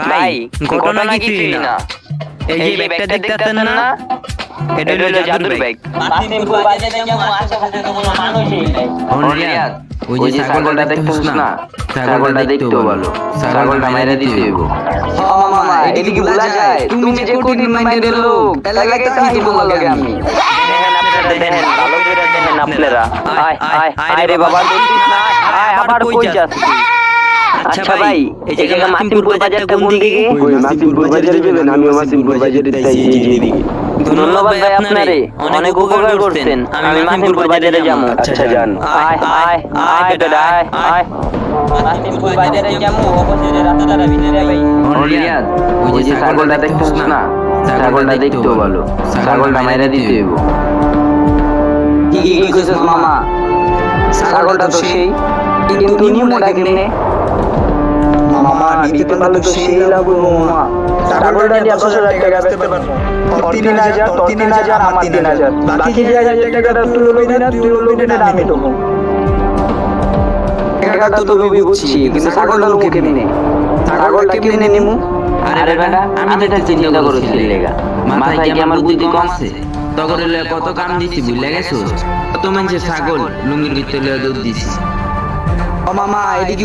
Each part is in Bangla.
ভাই ঘটনা কিছুই না? এই যে ব্যাগটা দেখতেছেন না? এটা হলো জাদুর ব্যাগ। মাসিমপুর বাজারে যেমন আশেপাশে তো কোনো মানুষই নেই। অনিয়াদ ওই যে ছাগলটা দেখতেছিস না? ছাগলটা দেখতেও ভালো। ছাগলটা মাইরা দিতে হইব যায় তুমি যে লোক এলাকায় তো লগে আমি। দেখেন ভালো করে দেখেন আপনারা আয় আয় আয় রে বাবা আয় আবার কই যাস আচ্ছা ভাই এই জায়গা মাসিমপুর বাজারটা কোন দিকে ওই মাসিমপুর বাজারে যাবেন আমিও মাসিমপুর বাজারে যাই এই যে ধন্যবাদ ভাই আপনারে অনেক উপকার করছেন আমি মাসিমপুর বাজারে যাব আচ্ছা যান আয় আয় আয় বেটা আয় আয় মাসিমপুর বাজারে যেমন অবশ্যই রাস্তাটা ভিতরে ভাই অনিয়াদ ওই যে ছাগলটা দেখতেছিস না ছাগলটা দেখতেও ভালো ছাগলটা মাইরা দিতে হইব কি কি কি কইছিস মামা। ছাগলটা তো সেই। কিন্তু নিমোটা কেমনে মামা নিতে পারলে তো সেই লাগবে মামা। ছাগলটা দিয়ে দশ হাজার টাকা বেচতে পারব। তিন হাজার তোর তিন হাজার আমার তিন হাজার। বাকি যে হাজার টাকাটা তুই লইবি না তুই লইবি না আমি দেবো টাকাটা তো আমি বুঝছি কিন্তু ছাগলটা লোকে কেমনে ছাগলটা কেমনে নিমু? আরে বেটা আমি তো এটা চিন্তা করেছি লেগা। মাথায় কি আমার বুদ্ধি কম আছে? তখন কত কাম দিছি বুঝলে গেছো? কত মানুষের ছাগল লুঙ্গির ভিতরে দুধ দিছি। ও মামা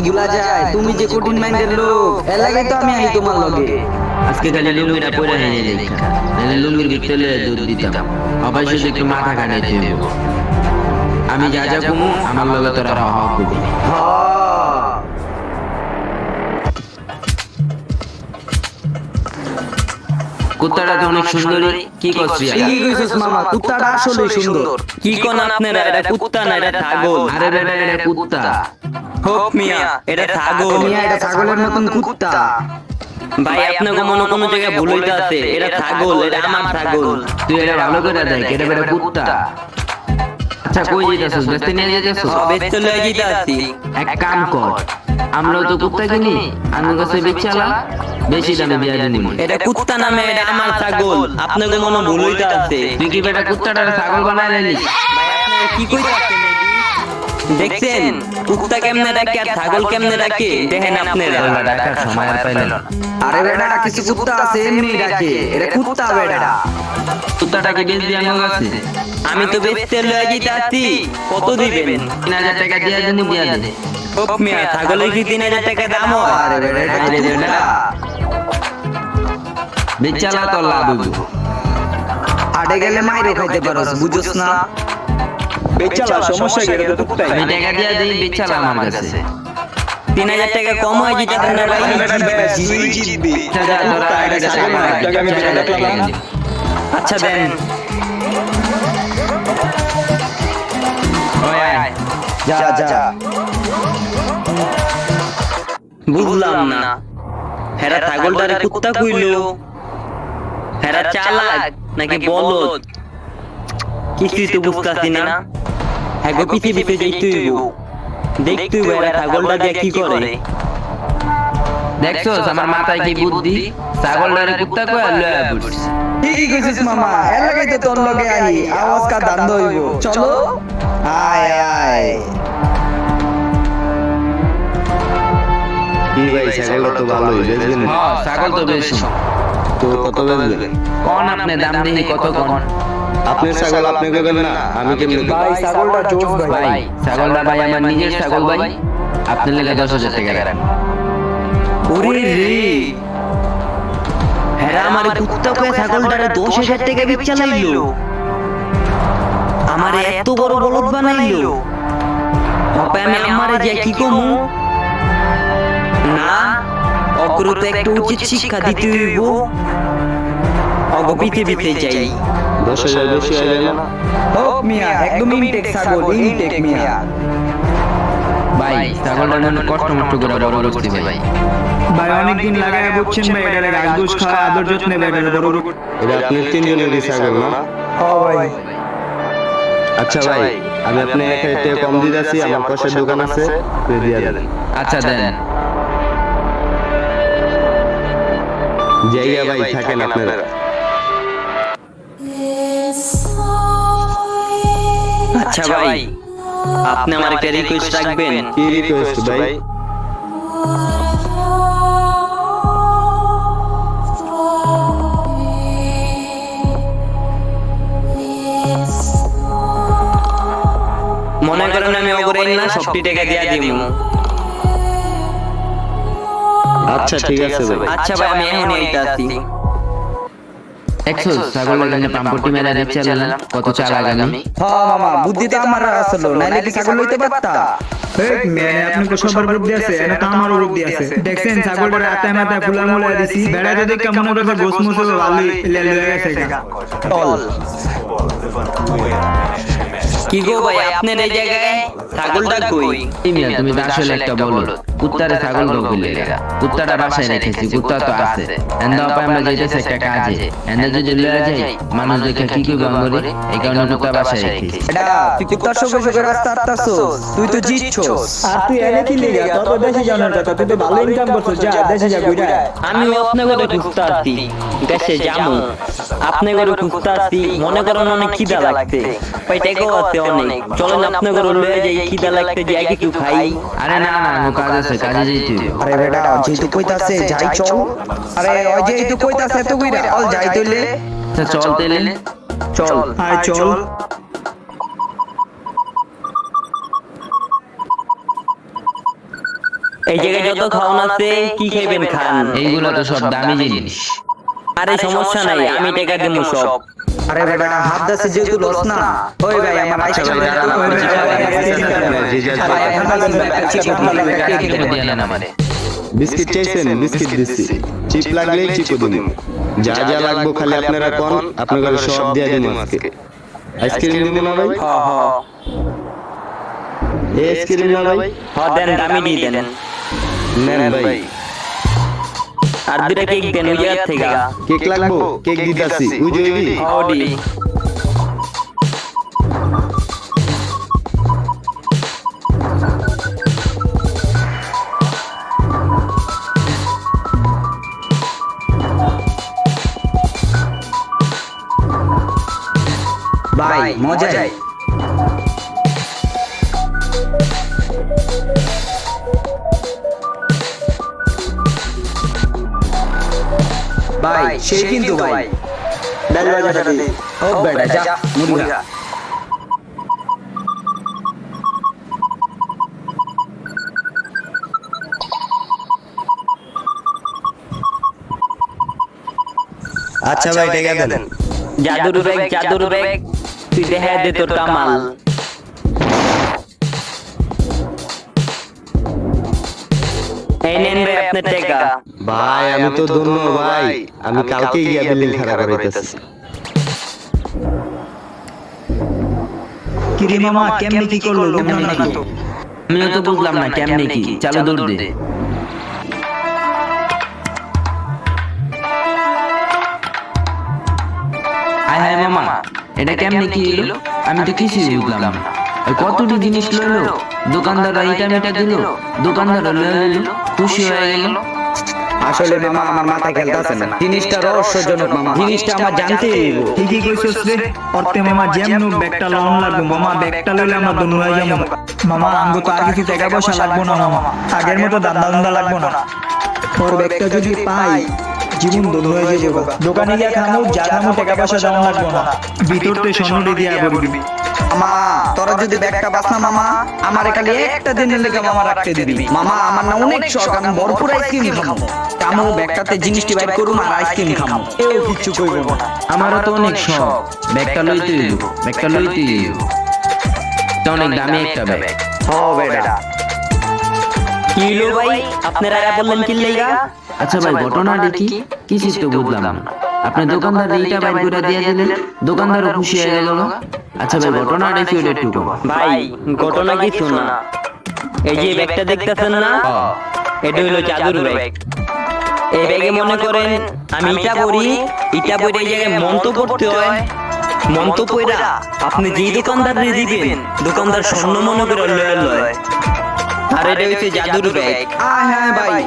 ভুলা যায় তুমি যে কঠিন মাইন্ডের লোক এলাকায় তো আমি আই তোমার লগে। আজকে খালি লুঙ্গিটা পরে হয়ে দেখা নাহলে লুঙ্গির ভিতরে দুধ দিতাম। অবশ্যই একটু মাথা কাটাইতে আমি যা যা কমু আমার লগে তোরা হওয়া হওয়া কুত্তাটা তো অনেক সুন্দরী কি করছিস ঠিকই কইছিস মামা কুত্তাটা আসলে সুন্দর। কি কোন আপনারা এটা কুত্তা না এটা ছাগল? আরে বেটা এটা কুত্তা। হোক মিয়া এটা ছাগল। মিয়া এটা ছাগলের মতন কুত্তা। ভাই আপনাকে মনে কোনো জায়গায় ভুল হইতে আছে? এটা ছাগল এটা আমার ছাগল। তুই এটা ভালো করে দেখ এটা বেটা কুত্তা। আচ্ছা কই যেতেছিস? বেস্তে নিয়ে যেতেছিস বেচতে লয়ে যেতে এক কাম কর। আমরাও তো কুত্তা কিনি আমি কাছে বেচালা বেশি দামে বিয়া দিনি এটা কুত্তা নামে এটা আমার ছাগল। আপনাকে মনে ভুল হইতে আছে তুই কি বেটা কুত্তাটা ছাগল বানায় নিলি? ভাই আপনি কি কইতাছেন দেখছেন? কুত্তা কেমনে ডাকে আর ছাগল কেমনে ডাকে? দেখেন আপনারা। ডাকার সময় আর পাইল না। আরে বেটা কিছু কুত্তা আছে এমনি ডাকে। এটা কুত্তা বেটা। কুত্তাটাকে বেশ দিয়ে আমার কাছে আমি তো বেচতে লয়ে যেতে আছি কত দিবেন? তিন হাজার টাকা দিয়ে দিনি বিয়া দে হোক মিয়া ছাগলের কি তিন হাজার টাকা দাম হয়? আরে বেটা আরে বেটা। বেচালা তো লাভ হইব। আটে গেলে মাইরে খাইতে পারস বুঝছস না। বেচালা সমস্যা কি এটা তো কুত্তাই আমি টাকা। দিয়ে দিই বেচালা আমার কাছে। তিন হাজার টাকা কম হয়ে ভাই তুই জিতবি আচ্ছা, আমি। আচ্ছা দেন। যা যা বুঝলাম না। হেরা ছাগলটারে কুত্তা কইলো। হেরা চালাক নাকি বলদ? কিছুই তো বুঝতাছি না। হ্যাঁ পিছে পিছে হইব। দেখতে হইব এরা ছাগলটা দিয়ে কি করে? দেখছোস আমার মাথায় কি বুদ্ধি? ছাগলটারে কুত্তা কয় লয়া বুঝছি ঠিকই কইছিস মামা এলাকায় তো তোর লগে আই আওয়াজ কা দান্দ হইব চলো। আয় আয় কি ভাই ছাগল তো ভালোই বেচবেন হ্যাঁ ছাগল তো বেশি তো কত বেচবেন কোন আপনি দাম দিই কত কোন? আপনার ছাগল আপনি না আমি কেমনে ভাই ছাগলটা জোস ভাই। ভাই ছাগলটা ভাই আমার নিজের ছাগল ভাই। আপনার লেগে দশ হাজার টাকা রাখেন ওরে রে। হেরা আমার কুত্তা কয়ে ছাগলটারে দশ হাজার টাকা বিচ্ছা লাইলো আমার এত বড় বলদ বানাইলো। অপে আমি আমারে যে কি কমু? না অগ্রত একটা উচিত শিক্ষা দিতে হইব। অগপিতে বিতে চাই দশ হাজার বেশি হয়ে যায় না। হোক মিয়া একদম ইনটেক ছাগল ইনটেক মিয়া। ভাই ছাগলটা মনে কষ্ট মষ্ট করে বড় করছি ভাই। ভাই অনেকদিন লাগায় বুঝছেন ভাই এটারে গাছ খাওয়া আদর যত্নে ভাই এটারে বড় বড় এটা আপনার তিনজনেরই ছাগল না? ও ভাই। আচ্ছা ভাই। আমি আপনি এক হাজার কম দিয়ে যাচ্ছি আমার পাশের দোকান আছে দিয়ে দেন। আচ্ছা দেন। জায়গা ভাই থাকেন আপনারা আচ্ছা ভাই আপনি আমার একটা রিকোয়েস্ট রাখবেন। কি রিকোয়েস্ট ভাই? মনে করেন আমি অগরে না সবটি টাকা দিয়া দিব আচ্ছা ঠিক আছে ভাই আচ্ছা ভাই। আমি এখনই আইতাছি একশো ছাগল লাগানে পাম্পটি মেলা দিচ্ছে কত চাল আগামী? হ্যাঁ মামা বুদ্ধি তো আমার আসলো নাইলে কি ছাগল লইতে পারতা? আপনি তো সবার বুদ্ধি আছে এনে তো আমারও বুদ্ধি আছে। দেখছেন ছাগলটার আতায় মাথায় ফুলা মুলা দিছি বেড়া যদি কেমন করছে গোস মুসে ভালো লেলে গেছে চল। কি গো ভাই আপনার এই জায়গায় ছাগলটা কই? মিয়া তুমি আসলে একটা বলো কুত্তারে ছাগল কুত্তাটা বাসায় রেখেছি কুত্তা তো আছে। আমরা যাইতেছি একটা কাজে এন্দা যদি লয়ে যাই মানুষ দেখে কি এই কারণে কুত্তা বাসায় রেখেছি। এটা তুই কুত্তার সঙ্গে সঙ্গে রাস্তা আটতাছস তুই তো জিতছস আর তুই এনে কি লিগা? দেশে জানার কথা। তুই তো ভালো ইনকাম করছিস। যা দেশে যা আমি আপনি করে খুঁজতে আসছি দেশে যাব আপনি করে খুঁজতে আসছি মনে করেন অনেক খিদা লাগছে পেটেও আছে অনেক চলেন আপনি করে লয়ে যাই খিদা লাগতে যাই কিছু খাই? আরে না না কাজ আছে কাজে। আরে বেটা কইতাছে যাই চল। আরে ওই যেহেতু কইতাছে তো কইরা? অল যাই তইলে। চল তেলে চল। আয় চল। এই জায়গায় যত খাওন আছে কি খাইবেন খান? এইগুলো তো সব দামি জিনিস। আরে সমস্যা নাই আমি টাকা দিব সব। আরে বেটা হাত দাসে যেহেতু লস না ওই ভাই আমার আইসা ভাই, বিস্কিট চাইছেন বিস্কিট দিচ্ছি। চিপ লাগলেই চিপও দিন যা যা লাগবো খালি আপনারা কোন আপনাদের সব দিয়ে দিন আজকে। আইসক্রিম দিব না ভাই? এই আইসক্রিম না ভাই? হ দেন দামি দিয়ে দেন নেন ভাই। আর দুটা কেক দেন ওই জায়গা থেকে কেক লাগবো কেক দিতাছি ওই যে ওই যে। হাওড়ি ভাই মজাই ভাই সে কিন্তু ভাই। বাজাটা দে ও বেটা যা মুড়ি খা আচ্ছা ভাই টেকা দেন। জাদুর ব্যাগ জাদুর ব্যাগ তুই দেখা দে তোর কামাল। এই নেন রে আপনার টাকা। ভাই আমি তো ধন্য ভাই। আমি কালকে গিয়া বিল্ডিং খারাপ করাইতেছি কিরে মামা কেমনে কি করল? নাকি? আমিও তো বুঝলাম না কেমনে কি? চালু দৌড় দে। আয় হায় মামা এটা কেমনে কি এলো? আমি তো কিছুই বুঝলাম না। ওই কতটি জিনিস লইলো? দোকানদার মেটা দিল? দোকানদার লয়ে নিল খুশি হয়ে গেল? আসলে মামা, আমার মাথা খেলতেছে না। জিনিসটা রহস্যজনক, মামা। জিনিসটা আমার জানতে ঠিকই কইছস রে। অর্থে মামা, যেমন ব্যাগটা লন লাগবে, মামা, ব্যাগটা লইলে আমরা দোনো হয়ে যাব। মামা, আঙ্গো তো আর কিছু টাকা পয়সা লাগবো না, মামা। আগের মতো দান্দা দান্দা লাগবো না। ওর ব্যাগটা যদি পাই, জীবন দোনো হয়ে যাব। দোকানে গিয়ে খামু, যা খামু, টাকা পয়সা দেওয়া লাগবো না। ভিতরতে স্বর্ণটি দিয়া করবি মামা তোরা যদি ব্যাগটা বাস না মামা আমার খালি একটা দিনের লেগে মামা রাখতে দিবি। মামা আমার না অনেক শখ আমি ভরপুর আইসক্রিম খামো। কামো ব্যাগটাতে জিনিসটি বাইর করুম আর আইসক্রিম খামো। কেউ কিচ্ছু কইব না। আমারও তো অনেক শখ। ব্যাগটা লইতে ব্যাগটা লইতে এটা অনেক দামি একটা ব্যাগ। হ বেটা। কি হলো ভাই? আপনারা বললেন কি লেগা? আচ্ছা ভাই ঘটনাটা কি? কিছু তো বুঝলাম না। আপনি দোকানদার এইটা বাইর করে দিয়ে দিলেন। দোকানদারও খুশি হয়ে গেল। আচ্ছা ভাই ঘটনাটা কি ওটা একটু ভাই ঘটনা কিছু না। এই যে ব্যাগটা দেখতেছেন না? এটা হলো জাদুর ব্যাগ। এই ব্যাগে মনে করেন আমি ইটা পড়ি ইটা পড়ে এই জায়গায় মন্ত্র পড়তে হয়। মন্ত্র পড়া আপনি যেই দোকানদার দিবেন দোকানদার স্বর্ণ মনে করে লয় লয়। আর এটা হচ্ছে জাদুর ব্যাগ। আয় হ্যাঁ ভাই।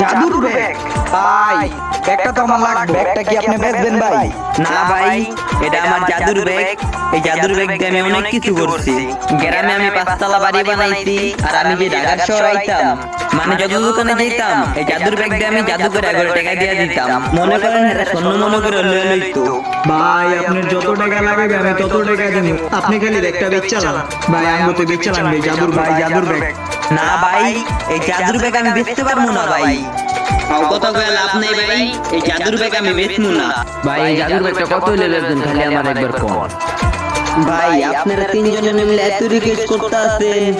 জাদুর ব্যাগ ভাই ব্যাগটা তো আমার লাগবে। ব্যাগটা কি আপনি বেচবেন ভাই? না ভাই এটা আমার জাদুর ব্যাগ এই জাদুর ব্যাগ দিয়ে আমি অনেক কিছু করছি। গ্রামে আমি পাঁচতলা বাড়ি বানাইছি আর আমি যে ঢাকার শহর আইতাম মানে যত দোকানে যাইতাম এই জাদুর ব্যাগ দিয়ে আমি জাদু করে এগারো টাকা দিয়ে দিতাম। মনে করেন হ্যাঁ স্বর্ণ মনে করে লয়ে লইতো ভাই আপনার যত টাকা লাগবে আমি তত টাকা দেবো। আপনি খালি একটা ব্যাগ চালান। ভাই আমি তো ব্যাগ চালান জাদুর ভাই জাদুর ব্যাগ না ভাই এই জাদুর ব্যাগ আমি বেচতে পারব না ভাই। তাও কথা লাভ নেই ভাই। এই জাদুর ব্যাগ আমি বেচবো না। ভাই এই জাদুর ব্যাগটা কত হইলে বেচবেন খালি আমার একবার কম ভাই আপনারা তিনজনে মিলে এত রিকোয়েস্ট করতে আছেন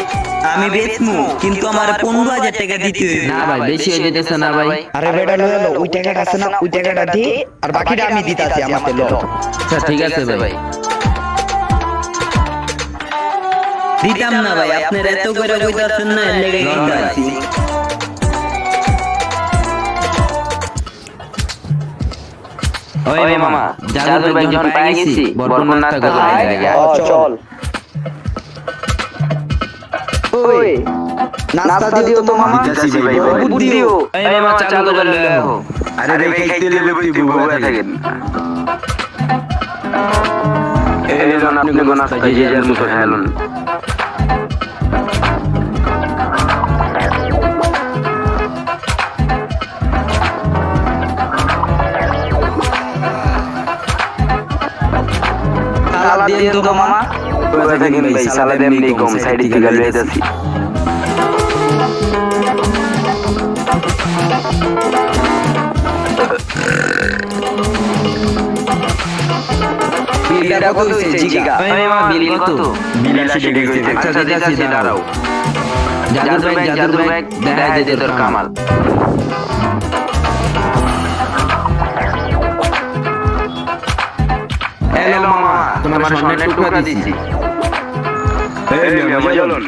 আমি বেচবো কিন্তু আমার পনেরো হাজার টাকা দিতে হইবে না ভাই বেশি হয়ে যেতেছে না ভাই। আরে বেটা লয়ে লো ওই টাকাটা আছে না ওই টাকাটা দিয়ে আর বাকিটা আমি দিতাছি আমাকে লো আচ্ছা ঠিক আছে ভাই। দিতাম না ভাই আপনারা এত করে কইতাছেন না লেগে কইতাছি ওই মামা জাদুর যখন পাই গেছি বরবর নাস্তা করে চল। ওই নাস্তা দিও তো মামা। দিতাছি ভাই, ভাই। বুদ্ধি দিও। এই মামা চালু করে লয়ে আহো আরে ভাই খাইতে লেবে তুই বুবা থাকেন। এই জন আপনি কোন নাস্তা যার মতো খেলুন সালাদ দিয়ে তো মামা। বুবা থাকেন ভাই সালাদ এমনি সাইডে থেকে লয়ে বিলটা কত হইছে জিগা ওই মামা বিল কত? বিলাসী ডেকে কইছে। আচ্ছা দিতেছি দাঁড়াও। জাদুর ব্যাগ জাদুর ব্যাগ দেখা যায় তোর কামাল। হ্যালো মামা তোমার স্বর্ণের টুকরা দিছি এই মিয়া মজালন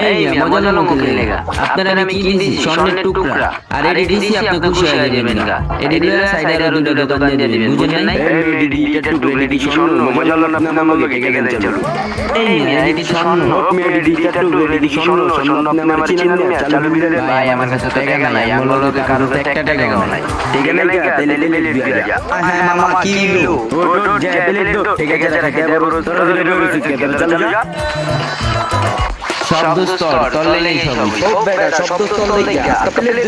এই মজা লোক লেগা? আপনার আমি কি দিছি? স্বর্ণের টুকরা। আর এটি দিছি আপনি খুশি হয়ে যাবেন গা। এটি লয়ে সাইডে দুটো দোকান দিয়ে দিবেন বুঝেন নাই এই মেডি এটা টু রেডি শোনো মজালন আপনি নাম লগে কে চলো এই এটি স্বর্ণ হট মেডি এটা টু রেডি শোনো শোনো আপনি আমার চিনেন না চালু বিলে ভাই আমার কাছে তো টাকা নাই আমার লোকে কারও একটা টাকাও নাই ঠিক আছে না তেলে তেলে দিয়ে যা হ্যাঁ মামা কি হলো ও ও যা তেলে দো ঠিক আছে রাখে বড় তোর দিলে বড় যা শব্দ স্তর তললেই সব ও বেটা শব্দ তো লইয়া আজকে প্লেট